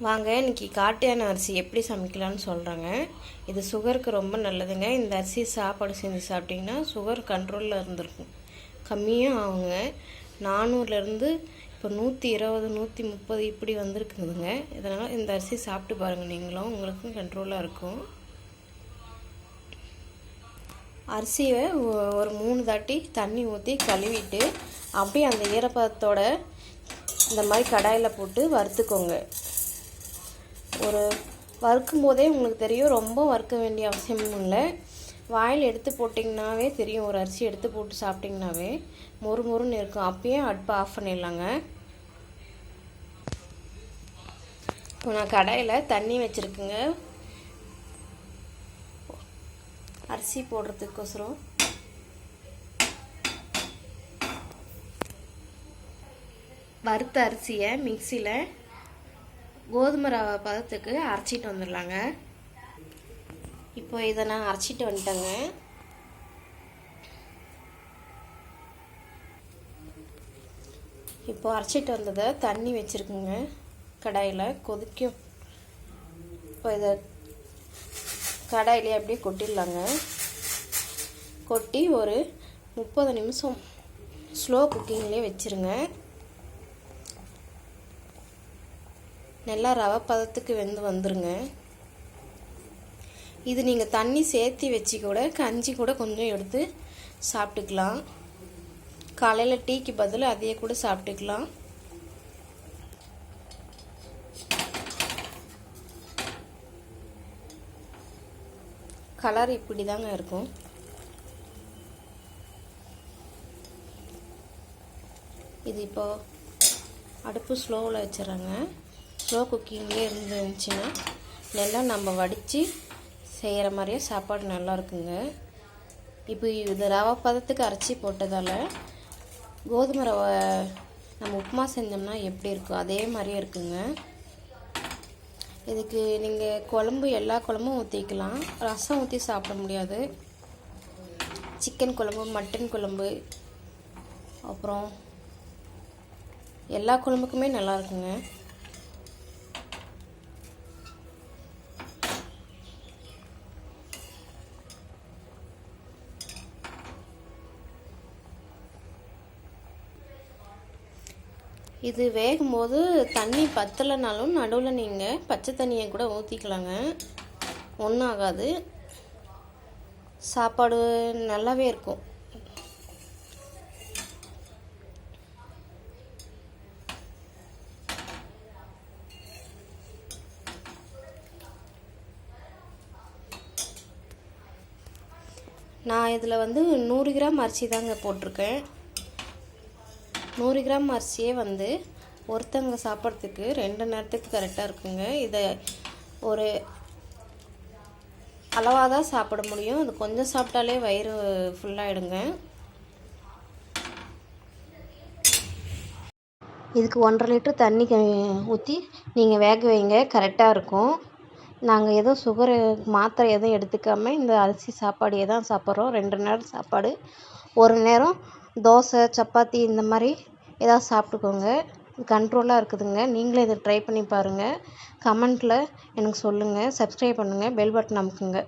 வாங்க இன்றைக்கி காட்டியான அரிசி எப்படி சமைக்கலாம்னு சொல்கிறேங்க இது சுகருக்கு ரொம்ப நல்லதுங்க. இந்த அரிசி சாப்பாடு செஞ்சு சாப்பிட்டிங்கன்னா சுகர் கண்ட்ரோலில் இருந்திருக்கும். கம்மியும் ஆகுங்க. நானூறுலேருந்து இப்போ நூற்றி இருபது நூற்றி முப்பது இப்படி வந்திருக்குதுங்க. இதனால் இந்த அரிசி சாப்பிட்டு பாருங்கள் நீங்களும் உங்களுக்கும் கண்ட்ரோலாக இருக்கும். அரிசியை ஒ- ஒரு மூணு தாட்டி தண்ணி ஊற்றி கழுவிட்டு அப்படியே அந்த ஈரப்பதத்தோட இந்த மாதிரி கடாயில் போட்டு வறுத்துக்கோங்க. ஒரு வறுக்கும் போதே உங்களுக்கு தெரியும் ரொம்ப வறுக்க வேண்டிய அவசியமும் இல்லை. வாயில் எடுத்து போட்டிங்கனாவே தெரியும் ஒரு அரிசி எடுத்து போட்டு சாப்பிட்டிங்கனாவே மொறு மொறுன்னு இருக்கும். அப்பயே அடுப்பை ஆஃப் பண்ணிடலாங்க. இப்போ நான் கடையில் தண்ணி வச்சுருக்குங்க. அரிசி போடுறதுக்கோசரம். வறுத்த அரிசியை மிக்சியில் கோதுமை ரவை பதத்துக்கு அரைச்சிட்டு வந்துடலாங்க. இப்போ இதை நான் அரைச்சிட்டு வந்துட்டேங்க. இப்போ அரைச்சிட்டு வந்ததை தண்ணி வச்சுருக்குங்க. கடாயில் கொதிக்கும். இப்போ இதை கடாயிலே அப்படியே கொட்டிடலாங்க. கொட்டி ஒரு முப்பது நிமிஷம் ஸ்லோ குக்கிங்லேயே வச்சுருங்க. நல்லா ரவை பதத்துக்கு வெந்து வந்துருங்க. இது நீங்கள் தண்ணி சேர்த்து வச்சு கூட கஞ்சி கூட கொஞ்சம் எடுத்து சாப்பிட்டுக்கலாம். காலையில் டீக்கு பதில் அதையே கூட சாப்பிட்டுக்கலாம். கலர் இப்படி தாங்க இருக்கும். இது இப்போ அடுப்பு ஸ்லோவில் வச்சிடறாங்க. ஸ்லோ குக்கிங்லேயே இருந்துச்சுன்னா நல்லா நம்ம வடித்து செய்கிற மாதிரியே சாப்பாடு நல்லா இருக்குங்க. இப்போ இது ரவை பதத்துக்கு அரைச்சி போட்டதால் கோதுமை ரவை நம்ம உப்புமா செஞ்சோம்னா எப்படி இருக்கும் அதே மாதிரியே இருக்குங்க. இதுக்கு நீங்கள் குழம்பு எல்லா குழம்பும் ஊற்றிக்கலாம் ரசம் ஊற்றி சாப்பிட முடியாது. சிக்கன் குழம்பு மட்டன் குழம்பு அப்புறம் எல்லா குழம்புக்குமே நல்லா இருக்குங்க. இது வேகும்போது தண்ணி பத்தலைனாலும் நடுவில் நீங்கள் பச்சை தண்ணியை கூட ஊற்றிக்கலாங்க ஒன்றும் ஆகாது சாப்பாடு நல்லாவே இருக்கும். நான் இதில் வந்து நூறு கிராம் அரிசி தாங்க போட்டிருக்கேன். நூறு கிராம் அரிசியே வந்து ஒருத்தவங்க சாப்பிட்றதுக்கு ரெண்டு நேரத்துக்கு கரெக்டாக இருக்குங்க. இதை ஒரு அளவாக தான் சாப்பிட முடியும். அது கொஞ்சம் சாப்பிட்டாலே வயிறு ஃபுல்லாகிடுங்க இதுக்கு ஒன்றரை லிட்டர் தண்ணி ஊற்றி நீங்கள் வேக வைங்க. கரெக்டாக இருக்கும். நாங்கள் எதுவும் சுகரு மாத்திரை எதுவும் எடுத்துக்காமல் இந்த அரிசி சாப்பாடையே தான் சாப்பிட்றோம். ரெண்டு நேரம் சாப்பாடு. ஒரு நேரம் தோசை சப்பாத்தி இந்த மாதிரி ஏதாவது சாப்பிட்டுக்கோங்க. கண்ட்ரோலாக இருக்குதுங்க. நீங்களே இதை ட்ரை பண்ணி பாருங்கள் கமெண்ட்டில் எனக்கு சொல்லுங்கள் சப்ஸ்க்ரைப் பண்ணுங்கள் பெல் பட்டன் அமுக்குங்க.